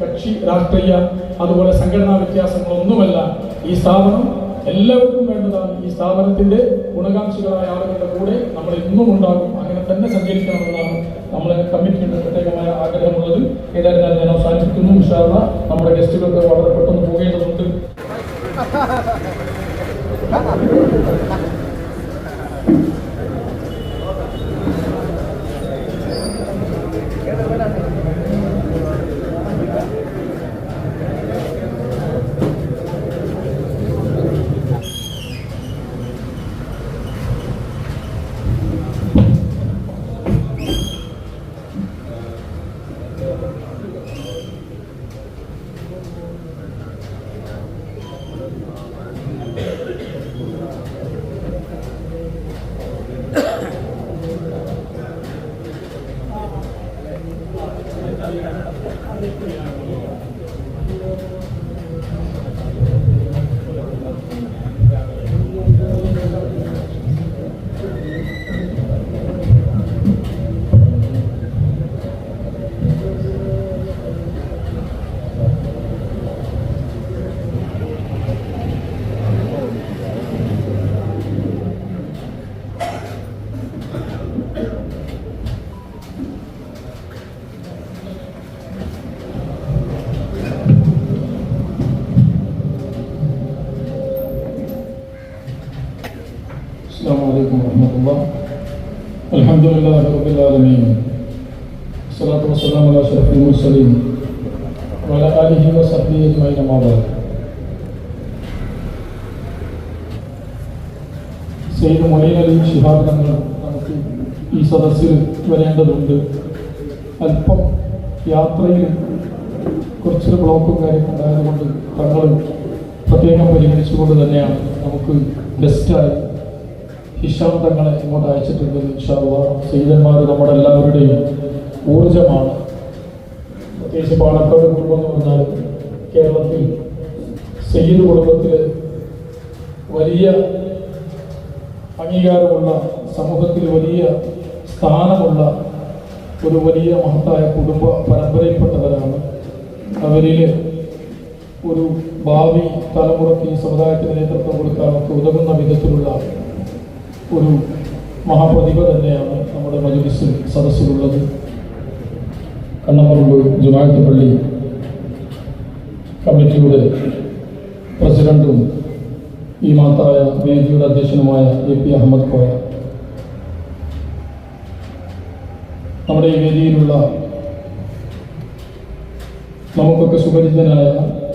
കക്ഷി രാഷ്ട്രീയ അതുപോലെ സംഘടനാ വ്യത്യാസങ്ങളൊന്നുമല്ല. ഈ സ്ഥാപനം എല്ലാവർക്കും വേണ്ടതാണ്. ഈ സ്ഥാപനത്തിന്റെ ഗുണകാംക്ഷികളായ ആളുകളുടെ കൂടെ നമ്മൾ ഇന്നും ഉണ്ടാകും. അങ്ങനെ തന്നെ സഞ്ചരിക്കണമെന്നാണ് നമ്മളെ കമ്മിറ്റിയുടെ പ്രത്യേകമായ ആഗ്രഹമുള്ളത്. ഏതായാലും ഞാൻ അവസാനിപ്പിക്കുന്നു. വിശാല നമ്മുടെ ഗസ്റ്റുകൾക്ക് വളരെ പെട്ടെന്ന് പോകേണ്ടതുണ്ട്. அப்படின்னு அப்படி ورحمة الله الحمد لله رب العالمين الصلاة والسلام على أشرف المرسلين وعلى آله وصحبه أجمعين أما بعد സെയ്ദ് മൊയ്ൻ അലി ഷിഹാബ് തങ്ങൾ നമുക്ക് ഈ സദസ്സിൽ വരേണ്ടതുണ്ട് അല്പം യാത്രയിൽ കുറച്ചൊരു ബ്ലോക്കും കാര്യമൊക്കെ ഉണ്ടായതുകൊണ്ട് തങ്ങൾ പ്രത്യേകം പരിഗണിച്ചുകൊണ്ട് തന്നെയാണ് നമുക്ക് ബെസ്റ്റായി ഹിഷാം തങ്ങളെ ഇങ്ങോട്ട് അയച്ചിട്ടുണ്ട്. ഇൻഷാള്ള സീതന്മാർ നമ്മുടെ എല്ലാവരുടെയും ഊർജമാണ് പ്രത്യേകിച്ച് പാലക്കാട് കുടുംബം എന്ന് പറഞ്ഞാൽ കേരളത്തിൽ സയ്യിദ് കുടുംബത്തിൽ വലിയ അംഗീകാരമുള്ള സമൂഹത്തിൽ വലിയ സ്ഥാനമുള്ള ഒരു വലിയ മഹത്തായ കുടുംബ പരമ്പരയിൽപ്പെട്ടവരാണ്. അവരിൽ ഒരു ഭാവി തലമുറയ്ക്ക് ഈ സമുദായത്തിന് നേതൃത്വം കൊടുക്കാനൊക്കെ ഉതകുന്ന വിധത്തിലുള്ള ഒരു മഹാപ്രതിഭ തന്നെയാണ് നമ്മുടെ മജുലിസിൽ സദസ്സിലുള്ളത്. കണ്ണമറുമ്പ് ജുമാഅത്ത് കമ്മിറ്റിയുടെ പ്രസിഡന്റും ഈ മാത്തായ വേദിയുടെ അധ്യക്ഷനുമായ എ പി അഹമ്മദ് കോയ. നമ്മുടെ ഈ വേദിയിലുള്ള നമുക്കൊക്കെ സുപരിചിതനായ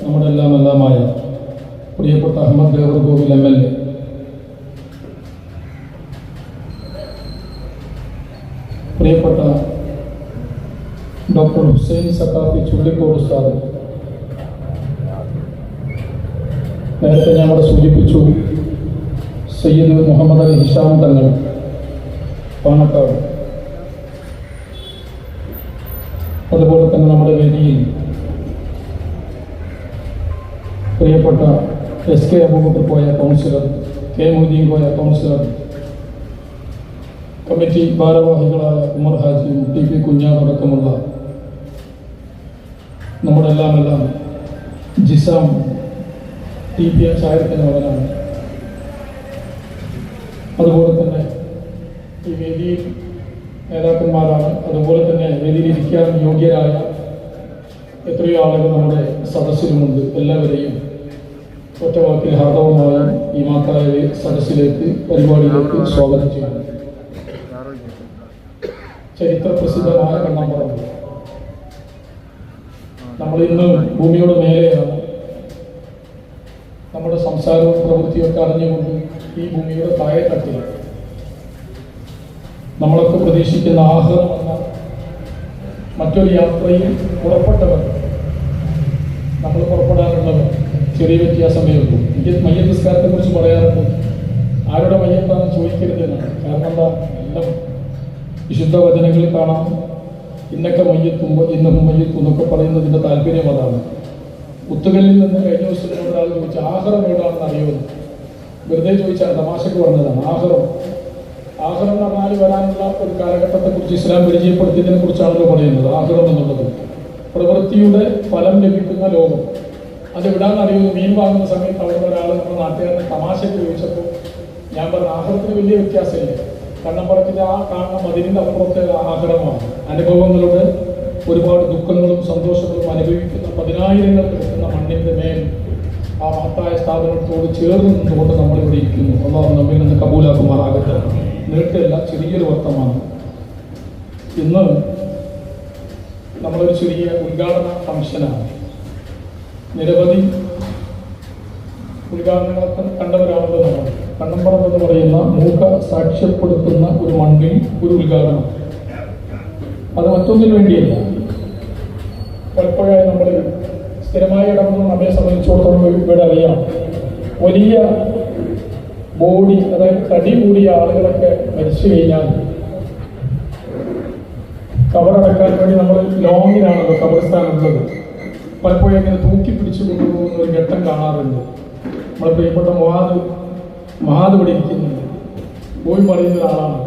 നമ്മുടെ എല്ലാം എല്ലാമായ പ്രിയപ്പെട്ട Ahammad Devarkovil M L A. പ്രിയപ്പെട്ട ഡോക്ടർ ഹുസൈൻ സക്കാഫി ചുള്ളിക്കോട് ഉസ്താദ് നേരത്തെ ഞാൻ അവിടെ സൂചിപ്പിച്ചു സയ്യിദ് മുഹമ്മദ് അലി ഹിഷാം തങ്ങൾ പാണക്കാട് അതുപോലെ തന്നെ നമ്മുടെ വേദിയിൽ പ്രിയപ്പെട്ട എസ് കെ അബൂബക്കർ പോയ കൗൺസിലർ കെ മൊയ്തീൻ പോയ കൗൺസിലർ കമ്മിറ്റി ഭാരവാഹികളായ ഉമർ ഹാജിയും ടി പി കുഞ്ഞാടക്കമുള്ള നമ്മുടെ എല്ലാം എല്ലാം ജിസാം ടി പി എം സാഹിത്യത്തിന്റെ മകനാണ്. അതുപോലെ തന്നെ ഈ വേദിയിൽ നേതാക്കന്മാരാണ്. അതുപോലെ തന്നെ വേദിയിലിരിക്കാൻ യോഗ്യരായ എത്രയോ ആളുകൾ നമ്മുടെ സദസ്സിലുമുണ്ട്. എല്ലാവരെയും ഒറ്റവാക്കിൽ ഹാർദവമായ ഈ മാത്തായ സദസ്സിലേക്ക് പരിപാടിയിലേക്ക് സ്വാഗതം ചെയ്യുന്നു. ചരിത്ര പ്രസിദ്ധമായ കണ്ണമ്പറമ്പ് നമ്മൾ ഇന്ന് ഭൂമിയുടെ മേലെയാണ്. നമ്മുടെ സംസാരവും പ്രവൃത്തിയൊക്കെ അറിഞ്ഞുകൊണ്ട് ഈ ഭൂമിയുടെ താഴെത്തട്ടിൽ നമ്മളൊക്കെ പ്രതീക്ഷിക്കുന്ന ആഹ്ലം എന്ന മറ്റൊരു യാത്രയിൽ പുറപ്പെട്ടവർ നമ്മൾ പുറപ്പെടാനുള്ളവർ ചെറിയ വ്യത്യാസമേ ഉള്ളൂ എനിക്ക് മയ്യത്ത് നിസ്കാരത്തെ കുറിച്ച് പറയാറുണ്ട്. ആരുടെ മയ്യത്താണെന്ന് ചോദിക്കരുത് എന്നാണ്. കാരണം എന്താ? എല്ലാം വിശുദ്ധ വചനങ്ങളിൽ കാണാം. ഇന്നൊക്കെ മയ്യത്തും ഇന്നും മയ്യത്തും എന്നൊക്കെ പറയുന്നതിന്റെ താല്പര്യം അതാണ്. കുത്തുകളിൽ നിന്ന് കഴിഞ്ഞ ദിവസം ഒരാൾ ചോദിച്ചു ആഹാരം എവിടെയാണെന്ന് അറിയുമെന്ന് വെറുതെ ചോദിച്ചാൽ തമാശക്ക് പറഞ്ഞതാണ് ആഹാരം ആഹാരം എന്ന് പറഞ്ഞാൽ വരാനുള്ള ഒരു കാലഘട്ടത്തെ കുറിച്ച് ഇസ്ലാം പരിചയപ്പെടുത്തിയതിനെ കുറിച്ചാണല്ലോ പറയുന്നത് ആഹാരം എന്നുള്ളത്. പ്രവൃത്തിയുടെ ഫലം ലഭിക്കുന്ന ലോകം. അത് വിടാൻ അറിയുന്നു മീൻ വാങ്ങുന്ന സമയത്ത് അവിടെ ഒരാൾ നമ്മുടെ നാട്ടുകാരനെ തമാശയ്ക്ക് ചോദിച്ചപ്പോൾ ഞാൻ പറഞ്ഞ ആഹാരത്തിന് വലിയ വ്യത്യാസമില്ല. കണ്ണമ്പറത്തിന്റെ ആ കാണുന്ന മതിലിന്റെ അപ്പുറത്തെ ആഗ്രഹമാണ്. അനുഭവങ്ങളുടെ ഒരുപാട് ദുഃഖങ്ങളും സന്തോഷങ്ങളും അനുഭവിക്കുന്ന പതിനായിരങ്ങൾ കിടക്കുന്ന മണ്ണിന്റെ മേൽ ആ മഹത്തായ സ്ഥാപനത്തോട് ചേർന്ന് നിന്നുകൊണ്ട് നമ്മൾ ഇവിടെ ഇരിക്കുന്നു. അള്ളാഹു നമ്മിൽ നിന്ന് കബൂലാക്കുമാറാകട്ടെ. നീട്ടല്ല ചെറിയൊരു വർത്തമാനം ഇന്ന് നമ്മളൊരു ചെറിയ ഉദ്ഘാടന ഫംഗ്ഷനാണ്. നിരവധി ഉദ്ഘാടനങ്ങളൊക്കെ കണ്ടവരാണല്ലോ നമ്മൾ. കണ്ണമ്പറം എന്ന് പറയുന്ന മൂക്ക സാക്ഷ്യപ്പെടുത്തുന്ന ഒരു മണ്ണിൽ ഒരു ഉദ്ഘാടനം. അത് മറ്റൊന്നിനു വേണ്ടിയല്ല. പലപ്പോഴായി നമ്മൾ സ്ഥിരമായി ഇടപെടുന്ന നമ്മെ സംബന്ധിച്ചിടത്തോളം ഇവിടെ അറിയാം. വലിയ ബോഡി അതായത് തടി കൂടിയ ആളുകളൊക്കെ മരിച്ചു കഴിഞ്ഞാൽ കവറടക്കാൻ വേണ്ടി നമ്മൾ ലോങ്ങിലാണല്ലോ കബർസ്ഥാനുള്ളത്. പലപ്പോഴും ഇങ്ങനെ തൂക്കി പിടിച്ചു കൊണ്ടുപോകുന്ന ഒരു ഘട്ടം കാണാറുണ്ട്. നമ്മളെ പ്രിയപ്പെട്ട മഹാദ് മഹാദ് ഇവിടെ പോയി പറയുന്ന ഒരാളാണ്.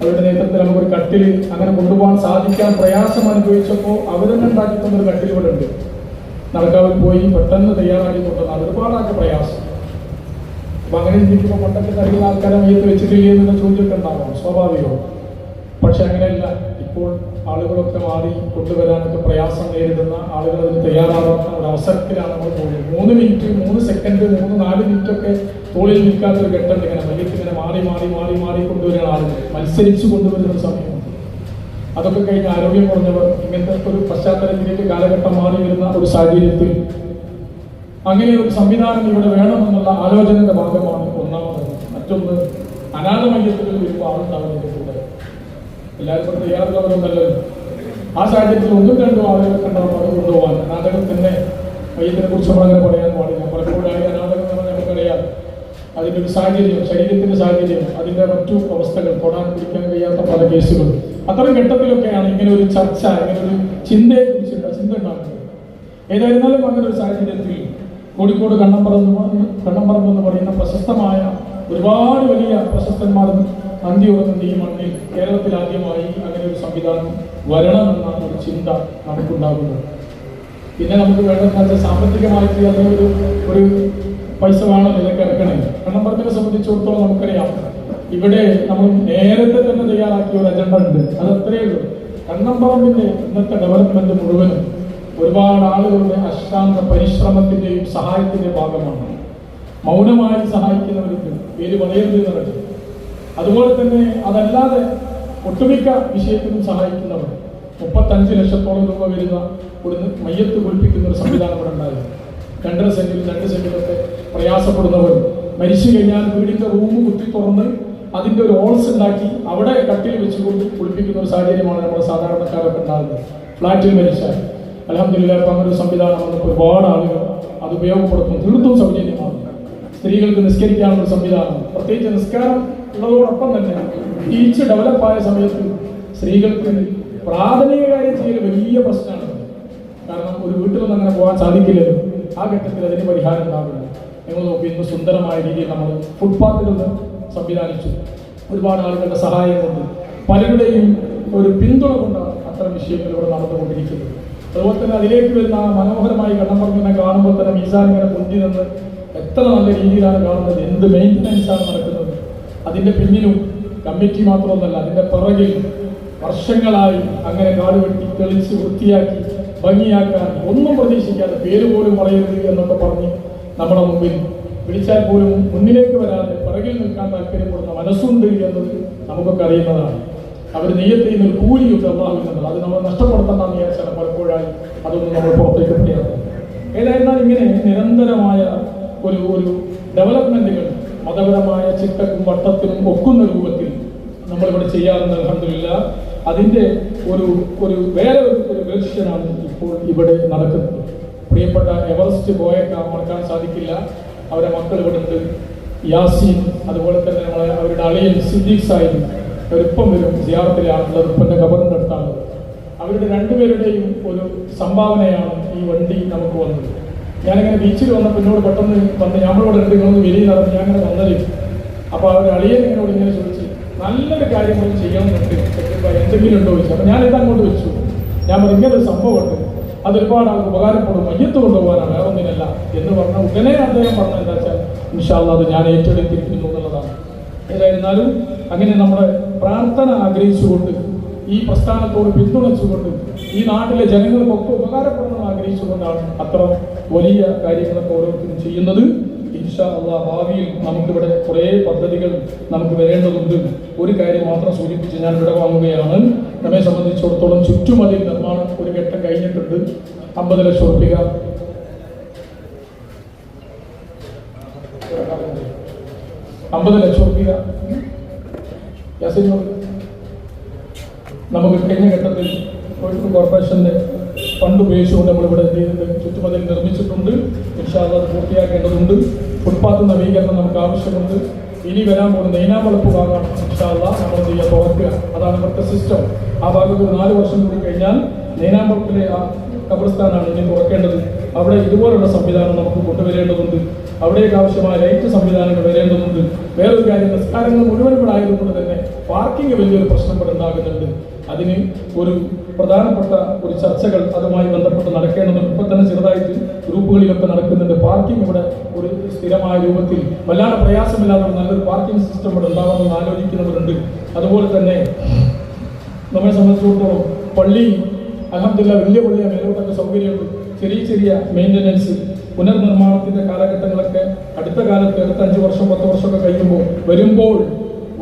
അവരുടെ നേതൃത്വത്തിൽ നമുക്കൊരു കട്ടിൽ അങ്ങനെ കൊണ്ടുപോകാൻ സാധിക്കാൻ പ്രയാസം അനുഭവിച്ചപ്പോൾ അവരെന്നെ ഉണ്ടാക്കി തന്നൊരു കട്ടിൽ ഇവിടെ ഉണ്ട് നടക്കാവിൽ പോയി പെട്ടെന്ന് തയ്യാറാക്കി കൊണ്ടുവന്നാൽ ഒരുപാടാൾക്ക് പ്രയാസം. അപ്പൊ അങ്ങനെ ചിന്തിക്കുമ്പോൾ പണ്ടൊക്കെ കഴിയുന്ന ആൾക്കാരെ മയ്യത്ത് വെച്ചിട്ടില്ലേ എന്നുള്ള ചോദ്യമൊക്കെ ഉണ്ടാവാം സ്വാഭാവികവും പക്ഷെ അങ്ങനെയല്ല. ഇപ്പോൾ ആളുകളൊക്കെ മാറി കൊണ്ടുവരാനൊക്കെ പ്രയാസം നേരിടുന്ന ആളുകൾ അതിന് തയ്യാറാവാത്ത ഒരു അവസരത്തിലാണ് നമ്മൾ പോയത്. മൂന്ന് മിനിറ്റ് മൂന്ന് സെക്കൻഡ് മൂന്ന് നാല് മിനിറ്റ് ഒക്കെ തോളിൽ നിൽക്കാത്ത ഒരു ഘട്ടം ഇങ്ങനെ മല്ലിക്ക് ഇങ്ങനെ മാറി മാറി മാറി മാറി കൊണ്ടുവരുന്ന ആളുകൾ. മത്സരിച്ച് കൊണ്ടുവരുന്ന ഒരു സമയമുണ്ട് അതൊക്കെ കഴിഞ്ഞ് ആരോഗ്യം കുറഞ്ഞവർ ഇങ്ങനത്തെ ഒരു പശ്ചാത്തലത്തിലേക്ക് കാലഘട്ടം മാറി വരുന്ന ഒരു സാഹചര്യത്തിൽ അങ്ങനെ ഒരു സംവിധാനം ഇവിടെ വേണമെന്നുള്ള ആലോചനയുടെ ഭാഗമാണ് ഒന്നാമത്. മറ്റൊന്ന് അനാഥ ഒരു പാടുണ്ടാകുന്നത് എല്ലാവരും തയ്യാറുള്ളവരൊന്നല്ലല്ലോ ആ സാഹചര്യത്തിൽ ഒന്നും രണ്ടും ആളുകൾ കണ്ടാൽ അത് കൊണ്ടുപോകാൻ. നാടകം തന്നെ മയ്യത്തിനെ കുറിച്ച് നമ്മളങ്ങനെ പറയാൻ പാടില്ല. പലപ്പോഴായി നാടകം എന്ന് പറഞ്ഞാൽ നമുക്കറിയാം. അതിന്റെ ഒരു സാഹചര്യം ശരീരത്തിന്റെ സാഹചര്യം അതിന്റെ മറ്റു അവസ്ഥകൾ തൊടാൻ പിടിക്കാൻ കഴിയാത്ത പല കേസുകൾ. അത്തരം ഘട്ടത്തിലൊക്കെയാണ് ഇങ്ങനെ ഒരു ചർച്ച ഇങ്ങനെ ഒരു ചിന്തയെ കുറിച്ചുള്ള ചിന്ത ഉണ്ടാകുന്നത്. ഏതായിരുന്നാലും അങ്ങനെ ഒരു സാഹചര്യത്തിൽ കോഴിക്കോട് കണ്ണമ്പറന്ന് കണ്ണമ്പറം എന്ന് പറയുന്ന പ്രശസ്തമായ ഒരുപാട് വലിയ പ്രശസ്തന്മാർ ഉറങ്ങുന്ന ഈ മണ്ണിൽ കേരളത്തിൽ ആദ്യമായി അങ്ങനെ ഒരു സംവിധാനം വരണമെന്നാണ് ഒരു ചിന്ത നമുക്കുണ്ടാകുന്നത്. പിന്നെ നമുക്ക് വേണ്ടത് സാമ്പത്തികമായിട്ട് അല്ലെങ്കിൽ ഒരു പൈസ വേണം ഇതൊക്കെ ഇറക്കണേ കണ്ണമ്പറത്തിനെ സംബന്ധിച്ചിടത്തോളം നമുക്കറിയാം ഇവിടെ നമ്മൾ നേരത്തെ തന്നെ തയ്യാറാക്കിയ ഒരു അജണ്ട ഉണ്ട്. അത് അത്രയേ ഉള്ളൂ. കണ്ണമ്പറമ്പിന്റെ ഇന്നത്തെ ഡെവലപ്മെന്റ് മുഴുവനും ഒരുപാട് ആളുകളുടെ അശ്രാന്ത പരിശ്രമത്തിന്റെയും സഹായത്തിന്റെയും ഭാഗമാണ്. മൗനമായി സഹായിക്കുന്നവർക്ക് പേര് പറയരുത് നടക്കും അതുപോലെ തന്നെ അതല്ലാതെ ഒട്ടുമിക്ക വിഷയത്തിനും സഹായിക്കുന്നവർ മുപ്പത്തഞ്ച് ലക്ഷത്തോളം രൂപ വരുന്ന ഒരു മയ്യത്ത് കുളിപ്പിക്കുന്ന ഒരു സംവിധാനം ഇവിടെ ഉണ്ടായിരുന്നു. രണ്ടര സെന്റിലും രണ്ട് സെന്റിലൊക്കെ പ്രയാസപ്പെടുന്നവർ മരിച്ചു കഴിഞ്ഞാൽ വീടിന്റെ റൂം കുത്തി തുറന്ന് അതിന്റെ ഒരു ഓൾസ് ഉണ്ടാക്കി അവിടെ കട്ടിൽ വെച്ചുകൊണ്ട് കുളിപ്പിക്കുന്ന ഒരു സാഹചര്യമാണ് നമ്മുടെ സാധാരണക്കാരൊക്കെ ഉണ്ടാകുന്നത്. ഫ്ലാറ്റിൽ മരിച്ചാൽ. അലഹമില്ല ഇപ്പം അങ്ങനെ ഒരു സംവിധാനം വന്നപ്പോൾ ഒരുപാട് ആളുകൾ അത് ഉപയോഗപ്പെടുത്തുന്നു തീർത്തും സൗജന്യമാണ്. സ്ത്രീകൾക്ക് നിസ്കരിക്കാനുള്ള സംവിധാനം. പ്രത്യേകിച്ച് നിസ്കാരം ഉള്ളതോടൊപ്പം തന്നെ ടീച്ച് ഡെവലപ്പായ സമയത്ത് സ്ത്രീകൾക്ക് പ്രാഥമിക കാര്യം ചെയ്യൽ വലിയ പ്രശ്നമാണ്. കാരണം ഒരു വീട്ടിൽ നിന്ന് അങ്ങനെ പോകാൻ സാധിക്കില്ലല്ലോ. ആ ഘട്ടത്തിൽ അതിന് പരിഹാരം ഉണ്ടാവില്ല. നിങ്ങൾ നോക്കി ഇന്ന് സുന്ദരമായ രീതിയിൽ നമ്മൾ ഫുട്പാത്തുകൾ സംവിധാനിച്ചു. ഒരുപാട് ആളുകളുടെ സഹായം കൊണ്ട് പലരുടെയും ഒരു പിന്തുണ കൊണ്ടാണ് അത്തരം വിഷയങ്ങൾ ഇവിടെ നടന്നുകൊണ്ടിരിക്കുന്നത്. അതുപോലെ തന്നെ അതിലേക്ക് വരുന്ന മനോഹരമായി കണ്ണമ്പറമ്പിനെ കാണുമ്പോൾ തന്നെ മീസാൻ ഇങ്ങനെ പൊന്തി നിന്ന് എത്ര നല്ല രീതിയിലാണ് കാണുന്നത് എന്ത് മെയിന്റനൻസ് ആണ് നടക്കുന്നത്. അതിന്റെ പിന്നിലും കമ്മിറ്റി മാത്രമൊന്നല്ല അതിന്റെ പിറകിൽ വർഷങ്ങളായി അങ്ങനെ കാട് വെട്ടി തെളിച്ച് വൃത്തിയാക്കി ഭംഗിയാക്കാൻ ഒന്നും പ്രതീക്ഷിക്കാതെ പേര് പോലും പറയരുത് എന്നൊക്കെ പറഞ്ഞ് നമ്മുടെ മുമ്പിൽ വിളിച്ചാൽ പോലും മുന്നിലേക്ക് വരാതെ പിറകിൽ നിൽക്കാൻ താല്പര്യപ്പെടുന്ന മനസ്സുണ്ട് എന്നത് നമുക്കൊക്കെ അറിയുന്നതാണ്. അവർ നെയ്യത്ത് ചെയ്യുന്ന കൂലിയുണ്ട് അള്ളാഹുവിനുള്ളത് അത് നമ്മൾ നഷ്ടപ്പെടുത്തണമെന്ന് വിചാരിച്ചാൽ പലപ്പോഴായി അതൊന്നും നമ്മൾ പുറത്തേക്ക് പറയാതെ ഏതായിരുന്നാലും ഇങ്ങനെ നിരന്തരമായ ഒരു ഒരു ഡെവലപ്മെന്റുകൾ മതപരമായ ചിട്ടക്കും വട്ടത്തിനും ഒക്കുന്ന രൂപത്തിൽ നമ്മൾ ഇവിടെ ചെയ്യാറുണ്ട് അലഹമില്ല അതിന്റെ ഒരു ഒരു വേറെ ഒരു വേർഷനാണ് ഇപ്പോൾ ഇവിടെ നടക്കുന്നത്. പ്രിയപ്പെട്ട എവറസ്റ്റ് പോയേക്കാം മറക്കാൻ സാധിക്കില്ല. അവരെ മക്കൾ ഇവിടെ ഉണ്ട് യാസീൻ അതുപോലെ തന്നെ നമ്മളെ അവരുടെ അളിയൻ സിദ്ദീഖ് സാഹിബ് അവരിപ്പം വരും സിയാറത്തിലാണുള്ളത് ഇപ്പന്റെ ഖബറിന്റെ അടുത്താണ് അവരുടെ രണ്ടുപേരുടെയും ഒരു സംഭാവനയാണ് ഈ വണ്ടി നമുക്ക് വന്നത്. ഞാനിങ്ങനെ ബീച്ചിൽ വന്നപ്പോൾ എന്നോട് പെട്ടെന്ന് വന്ന് ഞമ്മളോട് ഉണ്ട് നിങ്ങളൊന്ന് വെളിയിൽ നടന്ന് ഞാൻ അങ്ങനെ വന്നത്. അപ്പോൾ അവർ അളിയൻ എന്നോട് ഇങ്ങനെ ചോദിച്ചു നല്ലൊരു കാര്യം കൊണ്ട് ചെയ്യാമെന്നുണ്ട് എന്തെങ്കിലും ഉണ്ടോ? ചോദിച്ചു. അപ്പോൾ ഞാൻ ഇത് അങ്ങോട്ട് വെച്ചു. ഞാൻ പറഞ്ഞു ഇങ്ങനെ ഒരു സംഭവമുണ്ട് അത് ഒരുപാട് ആൾക്ക് ഉപകാരപ്പെടും. മയ്യത്ത് കൊണ്ടുപോകാനാണ് വേറെ ഒന്നിനല്ല. എന്ന് പറഞ്ഞ ഉടനെ അദ്ദേഹം പറഞ്ഞ എന്താ വെച്ചാൽ ഇൻഷാല്ല അത് ഞാൻ ഏറ്റെടുത്തിരിക്കുന്നു എന്നുള്ളതാണ്. ഏതായിരുന്നാലും അങ്ങനെ നമ്മുടെ പ്രാർത്ഥന ആഗ്രഹിച്ചുകൊണ്ട് ഈ പ്രസ്ഥാനത്തോട് പിന്തുണച്ചുകൊണ്ട് ഈ നാട്ടിലെ ജനങ്ങൾക്കൊക്കെ ഉപകാരപ്പെടണമെന്ന് ആഗ്രഹിച്ചുകൊണ്ടാണ് അത്ര വലിയ കാര്യങ്ങളൊക്കെ ഓരോരുത്തരും ചെയ്യുന്നത്. ഇൻഷാ അള്ളാ ഭാവിയിൽ നമുക്കിവിടെ കുറേ പദ്ധതികൾ നമുക്ക് വരേണ്ടതുണ്ട് ഒരു കാര്യം മാത്രം സൂചിപ്പിച്ച് ഞാൻ ഇവിടെ വാങ്ങുകയാണ്. നമ്മെ സംബന്ധിച്ചിടത്തോളം ചുറ്റുമതിൽ നിർമ്മാണം ഒരു ഘട്ടം കഴിഞ്ഞിട്ടുണ്ട്. അമ്പത് ലക്ഷം റുപ്യ അമ്പത് ലക്ഷം റുപ്യ നമുക്ക് കഴിഞ്ഞ ഘട്ടത്തിൽ കോഴിക്കോട് കോർപ്പറേഷന്റെ ഫണ്ട് ഉപയോഗിച്ചുകൊണ്ട് നമ്മളിവിടെ? ചുറ്റുമതിൽ നിർമ്മിച്ചിട്ടുണ്ട്. ഇൻഷാല്ല പൂർത്തിയാക്കേണ്ടതുണ്ട്. ഫുട്പാത്ത് നവീകരണം നമുക്ക് ആവശ്യമുണ്ട്. ഇനി വരാൻ പോകുന്ന നെയ്നാവളപ്പ് ഭാഗം ഇൻഷാല്ല നമ്മൾ ചെയ്യുക തുറക്കുക അതാണ് ഇവിടുത്തെ സിസ്റ്റം ആ ഭാഗത്ത് ഒരു നാല് വർഷം കൂടി കഴിഞ്ഞാൽ നെയ്നാമ്പളത്തിലെ ആ കബർസ്ഥാനാണ് ഇനി തുറക്കേണ്ടത്. അവിടെ ഇതുപോലുള്ള സംവിധാനം നമുക്ക് കൊണ്ടുവരേണ്ടതുണ്ട്. അവിടേക്ക് ആവശ്യമായ ലൈറ്റ് സംവിധാനങ്ങൾ വരേണ്ടതുണ്ട്. വേറൊരു കാര്യം നിസ്കാരങ്ങൾ മുഴുവൻ ഇവിടെ ആയതുകൊണ്ട് തന്നെ പാർക്കിംഗ് വലിയൊരു പ്രശ്നം ഇവിടെ ഉണ്ടാകുന്നുണ്ട് അതിന് ഒരു പ്രധാനപ്പെട്ട ഒരു ചർച്ചകൾ അതുമായി ബന്ധപ്പെട്ട് നടക്കേണ്ടതുണ്ട്. ഇപ്പം തന്നെ ചെറുതായിട്ട് ഗ്രൂപ്പുകളിലൊക്കെ നടക്കുന്നുണ്ട്. പാർക്കിംഗ് ഇവിടെ ഒരു സ്ഥിരമായ രൂപത്തിൽ വല്ലാതെ പ്രയാസമില്ലാത്ത ഒരു നല്ലൊരു പാർക്കിംഗ് സിസ്റ്റം ഇവിടെ ഉണ്ടാകുമെന്ന് ആലോചിക്കുന്നവരുണ്ട്. അതുപോലെ തന്നെ നമ്മെ സംബന്ധിച്ചിടത്തോളം പള്ളി അഹമ്മദില്ല വലിയ വലിയ മേലോട്ടൊക്കെ സൗകര്യമുണ്ട്. ചെറിയ ചെറിയ മെയിന്റനൻസ് പുനർനിർമ്മാണത്തിന്റെ കാലഘട്ടങ്ങളൊക്കെ അടുത്ത കാലത്ത് അടുത്ത അഞ്ച് വർഷം പത്ത് വർഷമൊക്കെ കഴിയുമ്പോൾ വരുമ്പോൾ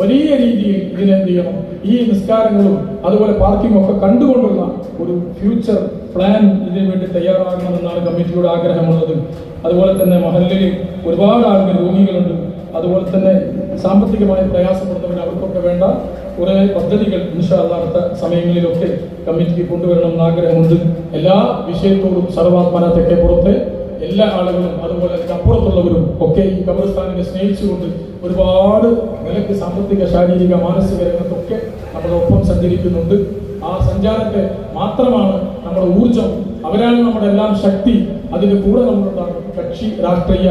വലിയ രീതിയിൽ ഇതിനെന്ത് ചെയ്യണം? ഈ നിസ്കാരങ്ങളും അതുപോലെ പാർക്കിംഗ് ഒക്കെ കണ്ടുകൊണ്ടുള്ള ഒരു ഫ്യൂച്ചർ പ്ലാൻ ഇതിനു വേണ്ടി തയ്യാറാകണമെന്നാണ് കമ്മിറ്റിയുടെ ആഗ്രഹമുള്ളത്. അതുപോലെ തന്നെ മഹലിൽ ഒരുപാട് ആളുകൾ രോഗികളുണ്ട്. അതുപോലെ തന്നെ സാമ്പത്തികമായി പ്രയാസപ്പെടുന്നവർ അവർക്കൊക്കെ വേണ്ട കുറേ പദ്ധതികൾ ഇൻഷാല്ല അടുത്ത സമയങ്ങളിലൊക്കെ കമ്മിറ്റിക്ക് കൊണ്ടുവരണമെന്ന് ആഗ്രഹമുണ്ട്. എല്ലാ വിഷയത്തോടും സർവാത്മന തെക്കേ പുറത്തെ എല്ലാ ആളുകളും അതുപോലെ അപ്പുറത്തുള്ളവരും ഒക്കെ ഈ കബർസ്ഥാനിനെ സ്നേഹിച്ചുകൊണ്ട് ഒരുപാട് നിലയ്ക്ക് സാമ്പത്തിക ശാരീരിക മാനസിക രംഗത്തൊക്കെ നമ്മളൊപ്പം സഞ്ചരിക്കുന്നുണ്ട്. ആ സഞ്ചാരത്തെ മാത്രമാണ് നമ്മുടെ ഊർജം അവരാണ് നമ്മുടെ എല്ലാം ശക്തി. അതിന് കൂടെ നമ്മളുണ്ടാകും കക്ഷി രാഷ്ട്രീയ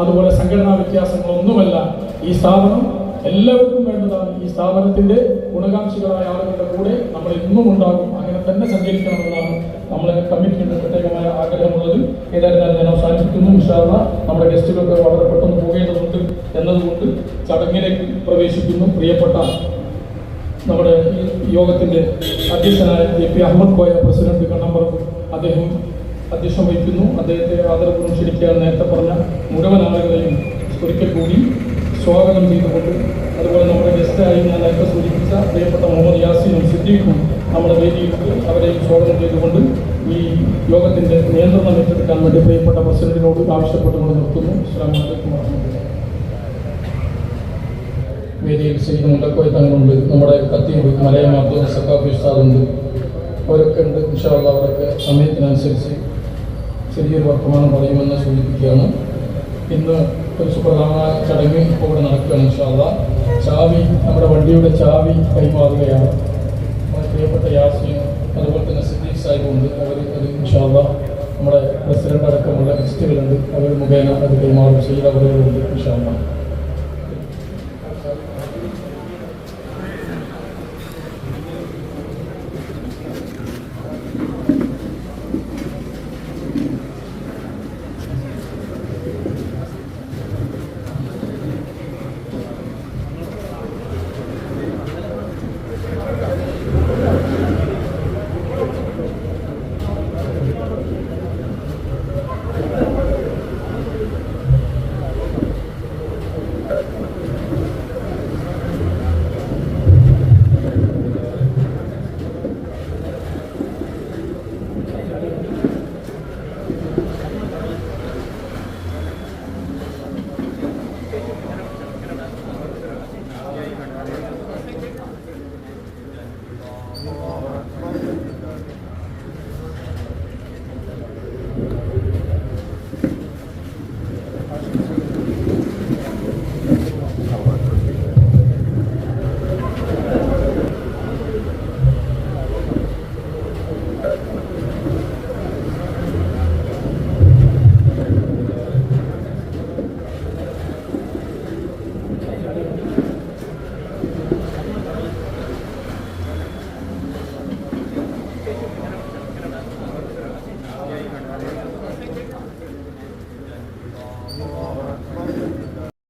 അതുപോലെ സംഘടനാ വ്യത്യാസങ്ങളൊന്നുമല്ല. ഈ സ്ഥാപനം എല്ലാവർക്കും വേണ്ടതാണ് ഈ സ്ഥാപനത്തിന്റെ ഗുണകാംക്ഷികളായ ആളുകളുടെ കൂടെ നമ്മൾ എന്നും ഉണ്ടാകും. അങ്ങനെ തന്നെ സഞ്ചരിക്കണമെന്നാണ് നമ്മളെ കമ്മിറ്റിയുടെ പ്രത്യേകമായ ആഗ്രഹമുള്ളത്. ഏതായിരുന്നാലും ഞാൻ അവസാനിപ്പിക്കുന്നു. വിശാല നമ്മുടെ ഗസ്റ്റുകൾക്ക് വളരെ പെട്ടെന്ന് പോകേണ്ടതുണ്ട് എന്നതുകൊണ്ട് ചടങ്ങിലേക്ക് പ്രവേശിക്കുന്നു. പ്രിയപ്പെട്ട നമ്മുടെ യോഗത്തിന്റെ അധ്യക്ഷനായ A P Ahammad Koya president Kannamparamba അദ്ദേഹം അധ്യക്ഷം വഹിക്കുന്നു. അദ്ദേഹത്തെ ആദരപൂർവം ക്ഷണിക്കാൻ നേരത്തെ പറഞ്ഞ മുഴുവൻ ആളുകളെയും ഒരിക്കൽ കൂടി സ്വാഗതം ചെയ്തുകൊണ്ട് അതുപോലെ നമ്മുടെ ഗസ്റ്റായി ഞാൻ നേരത്തെ സൂചിപ്പിച്ച പ്രിയപ്പെട്ട മുഹമ്മദ് യാസിനും സിദ്ദീഖും നമ്മുടെ വേദിയിൽ അവരെയും സ്വാഗതം ചെയ്തുകൊണ്ട് ഈ യോഗത്തിന്റെ നിയന്ത്രണം ഏറ്റെടുക്കാൻ വേണ്ടി പ്രിയപ്പെട്ട പ്രസിഡന്റിനോട് ആവശ്യപ്പെട്ടുകൊണ്ട് നിർത്തുന്നു. അസ്സാം വലൈക്കും വേദിയിൽ ശ്രീ മുണ്ടക്കോയ് തങ്ങളുണ്ട്. നമ്മുടെ കത്തിയുണ്ട് മലയം അബ്ദുൽ സക്കാഫ് ഉസ്താദുണ്ട്. അവരൊക്കെ ഉണ്ട്. ഇൻഷാള്ള അവരൊക്കെ സമയത്തിനനുസരിച്ച് ചെറിയൊരു വർത്തമാനം പറയുമെന്ന് സൂചിപ്പിക്കുകയാണ്. ഇന്ന് ഒരു സുപ്രധാന ചടങ്ങ് ഇപ്പോൾ ഇവിടെ നടക്കുകയാണ് ഇൻഷാല്ല ചാവി നമ്മുടെ വണ്ടിയുടെ ചാവി കൈമാറുകയാണ്. നമ്മുടെ പ്രിയപ്പെട്ട യാസിയും അതുപോലെ തന്നെ സിദ്ദീഖ് സാഹിബുണ്ട്. അവർ അത് ഇൻഷാല്ല നമ്മുടെ പ്രസിഡന്റ് അടക്കമുള്ള ഗസ്റ്റുകളുണ്ട്. അവർ മുഖേന അത് കൈമാറും. ചെയ്ത അവരുണ്ട് ഇൻഷാല്ല